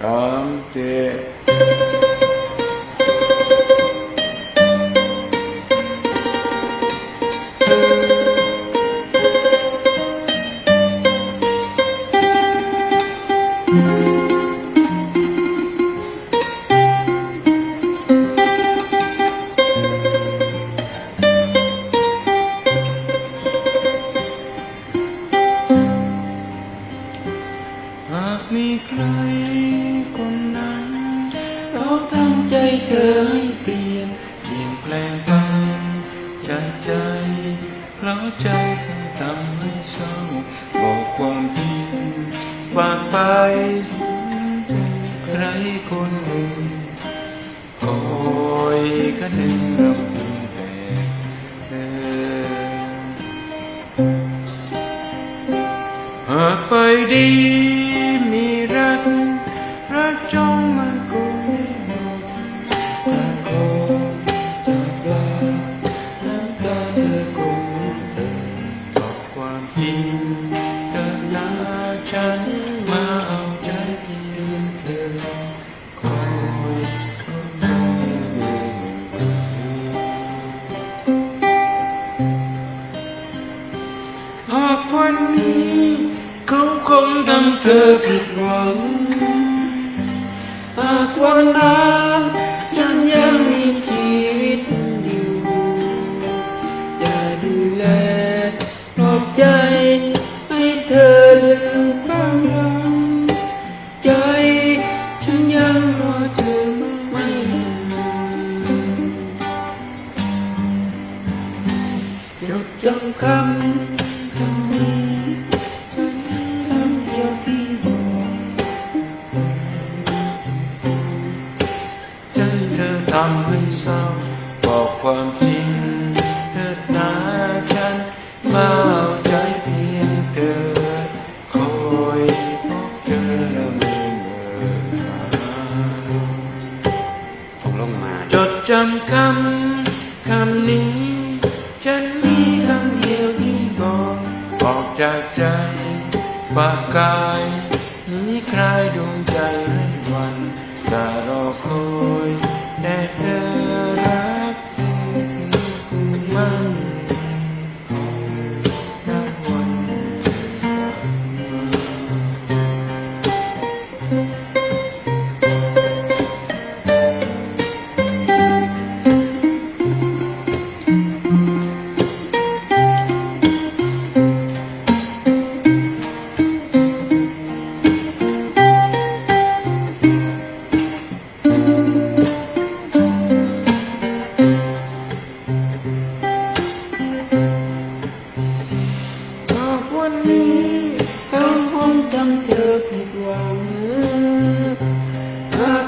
สาม เธอให้เปลี่ยนเปลี่ยนแปลงไปจากใจเพราะใจเธอทำให้เศร้าบอกความจริงฝากไปใครคนหนึ่งคอยก็นึงรำพึงแต่เธอหากไปดี หากวันนี้เขาคงทำเธอผิดหวังหากวันนั้นฉันยังมีชีวิตอยู่จะดูแลปลอบใจ จดจำคำคำนี้ฉันคำเดียวที่บอกใจเธอทำให้เศร้าบอกความจริงเถิดนาฉันมาเอาใจเพียงเธอคอยพบเจอแล้วไม่เมื่อผมลงมาจดจำคำคำนี้ จากใจ ฝากกายหนีใครดวง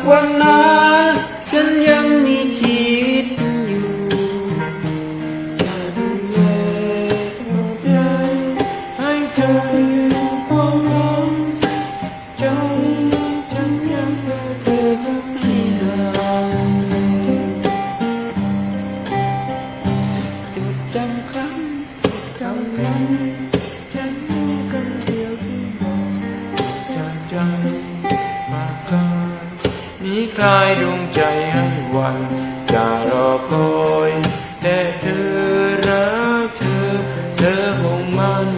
ห มีคลายดวงใจให้วันจะรอคอยแต่เธอรักเธอ เธอคงมัน